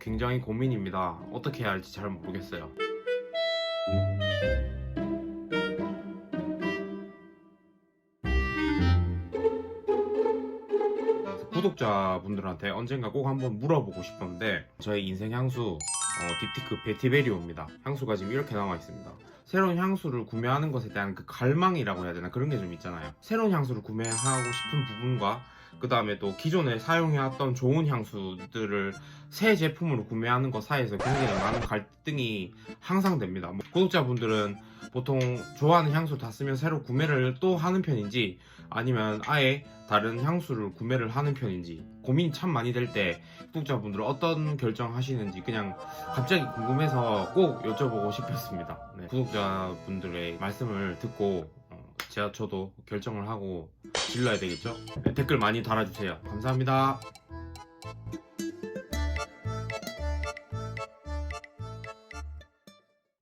굉장히 고민입니다. 어떻게 해야 할지 잘 모르겠어요. 구독자분들한테 언젠가 꼭 한번 물어보고 싶었는데 저의 인생 향수 어, 딥티크 베티베리오입니다. 향수가 지금 이렇게 나와 있습니다. 새로운 향수를 구매하는 것에 대한 그 갈망이라고 해야 되나 그런 게 좀 있잖아요. 새로운 향수를 구매하고 싶은 부분과 그 다음에 또 기존에 사용해왔던 좋은 향수들을 새 제품으로 구매하는 것 사이에서 굉장히 많은 갈등이 항상 됩니다. 뭐 구독자분들은 보통 좋아하는 향수 다 쓰면 새로 구매를 또 하는 편인지 아니면 아예 다른 향수를 구매를 하는 편인지 고민이 참 많이 될 때 구독자분들은 어떤 결정하시는지 그냥 갑자기 궁금해서 꼭 여쭤보고 싶었습니다. 네, 구독자분들의 말씀을 듣고 어, 제가 저도 결정을 하고 질러야 되겠죠? 네, 댓글 많이 달아주세요. 감사합니다.